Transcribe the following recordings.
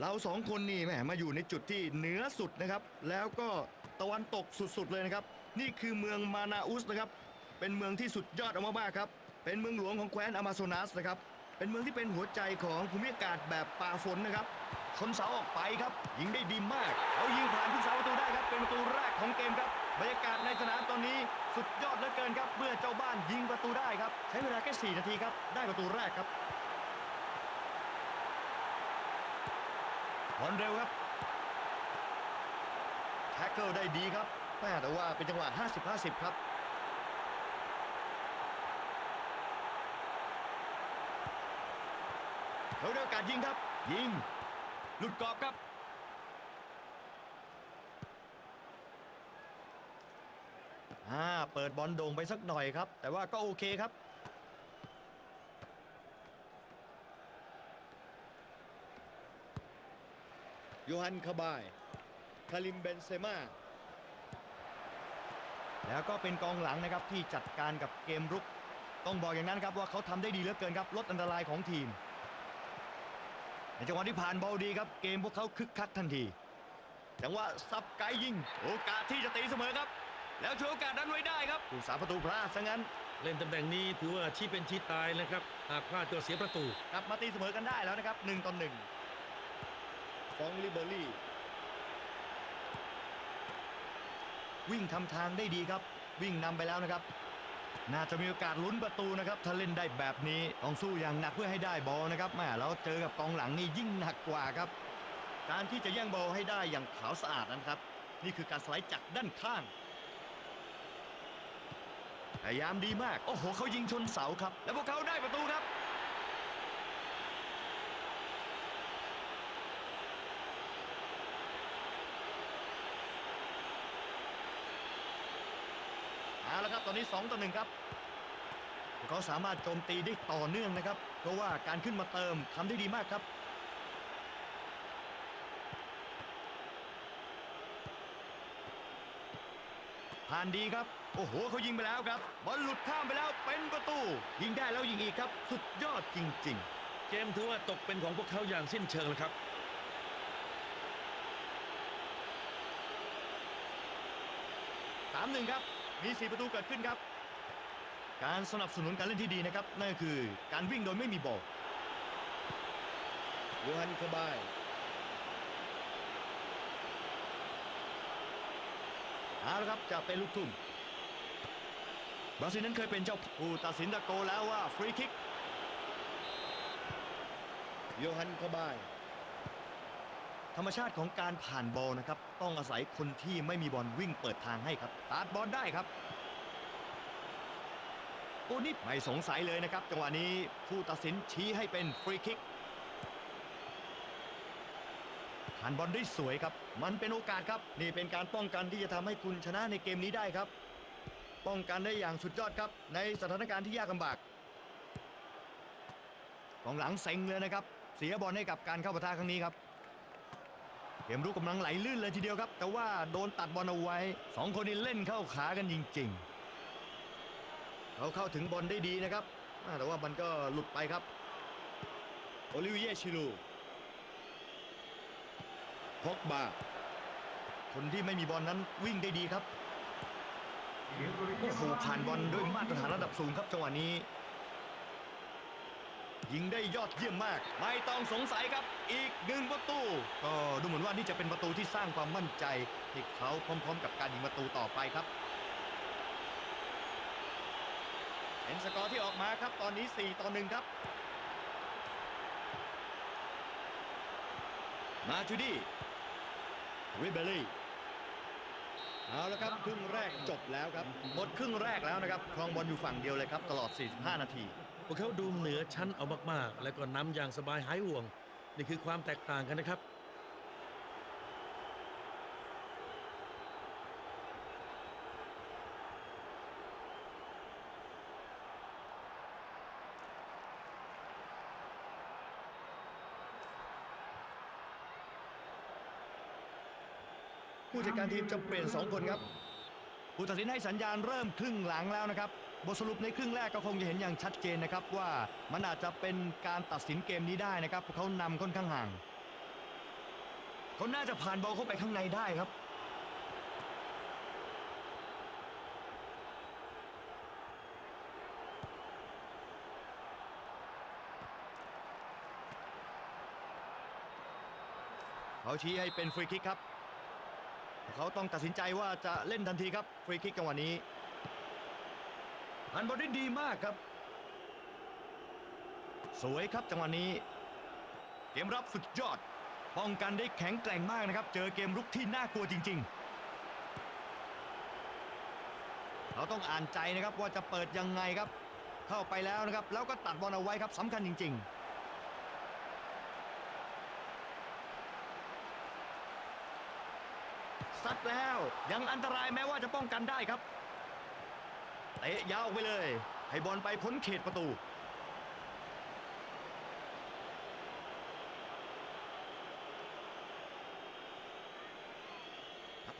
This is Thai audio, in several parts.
เราสองคนนี่แหมมาอยู่ในจุดที่เหนือสุดนะครับ แล้วก็ตะวันตกสุดๆเลยนะครับ นี่คือเมืองมานาอุสนะครับ เป็นเมืองที่สุดยอดออกมากๆครับ เป็นเมืองหลวงของแคว้นอามาโซนัสนะครับ เป็นเมืองที่เป็นหัวใจของภูมิอากาศแบบป่าฝนนะครับ ชนเสาออกไปครับ ยิงได้ดีมากเขายิงผ่านขึ้นเสาประตูได้ครับ เป็นประตูแรกของเกมครับ บรรยากาศในสนามตอนนี้สุดยอดเหลือเกินครับ เมื่อเจ้าบ้านยิงประตูได้ครับ ใช้เวลาแค่4นาทีครับ ได้ประตูแรกครับ บอลเร็วครับแท็กเกิลได้ดีครับแม่แต่ว่าเป็นจังหวะ 50-50 ครับ เขาได้โอกาสยิงครับ ยิง หลุดกรอบครับ อ่า เปิดบอลโด่งไปสักหน่อยครับ แต่ว่าก็โอเคครับ ยูฮันคาบายคาริมเบนเซม่าแล้วก็เป็นกองหลังนะครับที่จัดการกับเกมรุก ต้องบอกอย่างนั้นครับว่าเขาทำได้ดีเหลือเกินครับลดอันตรายของทีมในจังหวะที่ผ่านบอลดีครับเกมพวกเขาคึกคักทันทีจังหวะซับไกยิง โอกาสที่จะตีเสมอครับ แล้วโชว์โอกาสนั้นไว้ได้ครับผู้สาประตูพลาดซะงั้น เล่นตำแหน่งนี้ถือว่าชี้เป็นชี้ตายนะครับหากพลาดจะเสียประตูครับมาตีเสมอกันได้แล้วนะครับ1ต่อ1 ของลิเบอรี่ วิ่งทำทางได้ดีครับ วิ่งนำไปแล้วนะครับ น่าจะมีโอกาสลุ้นประตูนะครับถ้าเล่นได้แบบนี้ต้องสู้อย่างหนักเพื่อให้ได้บอลนะครับแม่แล้วเจอกับกองหลังนี่ยิ่งหนักกว่าครับ การที่จะแย่งบอลให้ได้อย่างขาวสะอาดนั้นครับ นี่คือการสไลด์จากด้านข้างพยายามดีมาก โอ้โห เขายิงชนเสาครับ แล้วพวกเขาได้ประตูครับ เอาละครับ ตอนนี้ 2 ต่อ 1 ครับพวกเขาสามารถโจมตีได้ต่อเนื่องนะครับ เพราะว่าการขึ้นมาเติมทำได้ดีมากครับ ผ่านดีครับ โอ้โหเขายิงไปแล้วครับ บอลหลุดข้ามไปแล้วเป็นประตู ยิงได้แล้วยิงอีกครับ สุดยอดจริง ๆ เกมถือว่าตกเป็นของพวกเขาอย่างสิ้นเชิงเลยครับ3-1ครับ มี 4 ประตูเกิดขึ้นครับ การสนับสนุนการเล่นที่ดีนะครับ นั่นก็คือการวิ่งโดยไม่มีบอลโยฮันคาบายเอาละครับจะเป็นลูกทุ่งบราซิลนั้นเคยเป็นเจ้าผู้ตัดสินตะโกนแล้วว่าฟรีคิกโยฮันคาบาย ธรรมชาติของการผ่านบอลนะครับ ต้องอาศัยคนที่ไม่มีบอลวิ่งเปิดทางให้ครับตัดบอลได้ครับโอ้นี่ไม่สงสัยเลยนะครับ จังหวะนี้ผู้ตัดสินชี้ให้เป็นฟรีคิกผ่านบอลได้สวยครับ มันเป็นโอกาสครับ นี่เป็นการป้องกันที่จะทำให้คุณชนะในเกมนี้ได้ครับ ป้องกันได้อย่างสุดยอดครับ ในสถานการณ์ที่ยากลำบากกองหลังเซ็งเลยนะครับ เสียบอลให้กับการเข้าปะทะครั้งนี้ครับ เกมรุกกำลังไหลลื่นเลยทีเดียวครับ แต่ว่าโดนตัดบอลเอาไว้สองคนนี้เล่นเข้าขากันจริงๆเขาเข้าถึงบอลได้ดีนะครับ แต่ว่ามันก็หลุดไปครับโอลิเวียชิลูพกบาคนที่ไม่มีบอลนั้นวิ่งได้ดีครับโอ้โหผ่านบอลด้วยมาตรฐานระดับสูงครับจังหวะนี้ ยิงได้ยอดเยี่ยมมาก ไม่ต้องสงสัยครับ อีกหนึ่งประตู ก็ดูเหมือนว่านี่จะเป็นประตูที่สร้างความมั่นใจให้เขาพร้อมๆ กับการยิงประตูต่อไปครับเป็นสกอร์ที่ออกมาครับตอนนี้ 4 ต่อ 1 ครับ มาจูดี้ริเบลี่เอาละครับ ครึ่งแรกจบแล้วครับหมดครึ่งแรกแล้วนะครับครองบอลอยู่ฝั่งเดียวเลยครับ ตลอด 45 นาที พวกเขาดูเหนือชั้นเอามากๆ แล้วก็นำอย่างสบายหายห่วง นี่คือความแตกต่างกันนะครับ ผู้จัดการทีมจะเปลี่ยน 2 คนครับผู้ตัดสินให้สัญญาณเริ่มครึ่งหลังแล้วนะครับ บทสรุปในครึ่งแรกก็คงจะเห็นอย่างชัดเจนนะครับว่ามันอาจจะเป็นการตัดสินเกมนี้ได้นะครับเพราะเขานำค่อนข้างห่างเขาน่าจะผ่านบอลเข้าไปข้างในได้ครับเขาชี้ให้เป็นฟรีคิกครับ เขาต้องตัดสินใจว่าจะเล่นทันทีครับฟรีคิกจังหวะนี้ หันบอลได้ดีมากครับ สวยครับจังหวะนี้ เกมรับสุดยอด ป้องกันได้แข็งแกร่งมากนะครับ เจอเกมรุกที่น่ากลัวจริง ๆ เราต้องอ่านใจนะครับว่าจะเปิดยังไงครับ เข้าไปแล้วนะครับ แล้วก็ตัดบอลเอาไว้ครับสำคัญจริง ๆซัดแล้วยังอันตรายแม้ว่าจะป้องกันได้ครับ เตะยาวไปเลย ให้บอลไปพ้นเขตประตู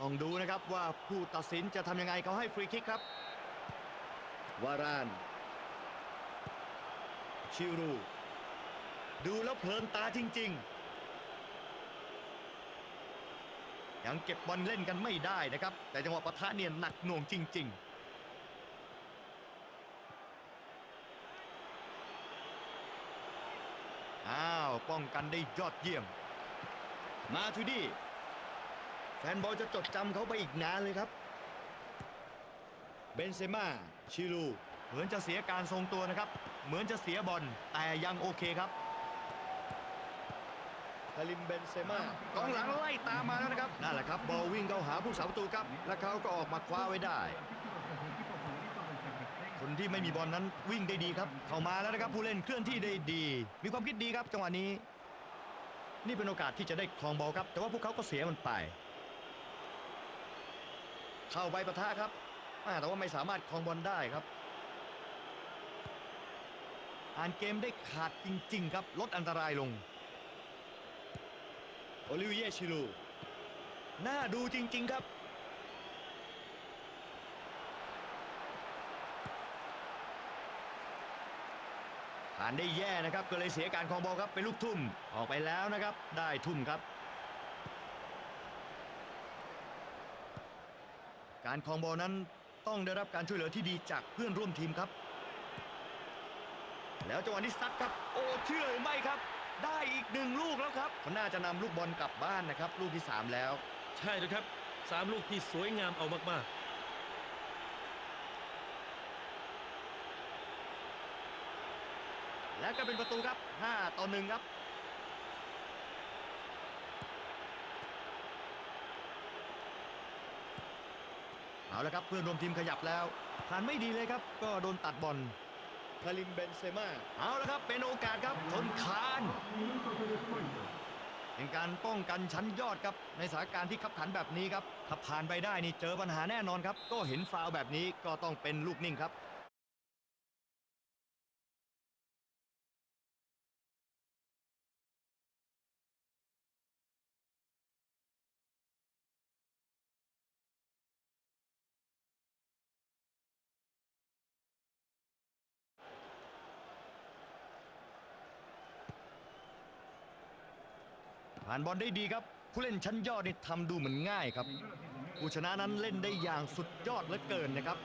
ต้องดูนะครับว่าผู้ตัดสินจะทำยังไงเขาให้ฟรีคิกครับ วาราน ชิรู ดูแล้วเพลินตาจริง ๆ ยังเก็บบอลเล่นกันไม่ได้นะครับ แต่จังหวะปะทะเนี่ยหนักหน่วงจริง ๆ อ้าว ป้องกันได้ยอดเยี่ยม มาทูดี้แฟนบอลจะจดจำเขาไปอีกนานเลยครับเบนเซม่าชิลูเหมือนจะเสียการทรงตัวนะครับ เหมือนจะเสียบอลแต่ยังโอเคครับคาริมเบนเซม่ากองหลังไล่ตามมาแล้วนะครับนั่นแหละครับบอลวิ่งเข้าหาผู้สาประตูครับ และเขาก็ออกมาคว้าไว้ได้ค นที่ไม่มีบอลนั้นวิ่งได้ดีครับ เข้ามาแล้วนะครับผู้เล่นเคลื่อนที่ได้ดี มีความคิดดีครับ จังหวะนี้ นี่เป็นโอกาสที่จะได้ครองบอลครับ แต่ว่าพวกเขาก็เสียมันไป เข้าไปปะทะครับแต่ว่าไม่สามารถครองบอลได้ครับ อ่านเกมได้ขาดจริง ๆ ครับลดอันตรายลงโอลิเวียชิลูน่าดูจริง ๆ ครับานได้แย่นะครับ ก็เลยเสียการครองบอลครับเป็นลูกทุ่มออกไปแล้วนะครับ ได้ทุ่มครับ การครองบอลนั้นต้องได้รับการช่วยเหลือที่ดีจากเพื่อนร่วมทีมครับ แล้วจังหวะนี้ซัดครับ โอ้เชื่อหรือไม่ครับ ได้อีกหนึ่งลูกแล้วครับเขาน่าจะนำลูกบอลกลับบ้านนะครับ ลูกที่ 3 แล้ว ใช่เลยครับสามลูกที่สวยงามเอามาก และก็เป็นประตูครับ 5 ต่อ 1 ครับ เอาละครับเพื่อนร่วมทีมขยับแล้วผ่านไม่ดีเลยครับ ก็โดนตัดบอลคาริมเบนเซม่าเอาละครับเป็นโอกาสครับทนคานเป็นการป้องกันชั้นยอดครับในสถานการณ์ที่ขับขันแบบนี้ครับถ้าผ่านไปได้นี่เจอปัญหาแน่นอนครับ ก็เห็นฟาวล์แบบนี้ก็ต้องเป็นลูกนิ่งครับ ผ่านบอลได้ดีครับ ผู้เล่นชั้นยอดนี่ทำดูเหมือนง่ายครับผู้ชนะนั้นเล่นได้อย่างสุดยอดเหลือเกินนะครับ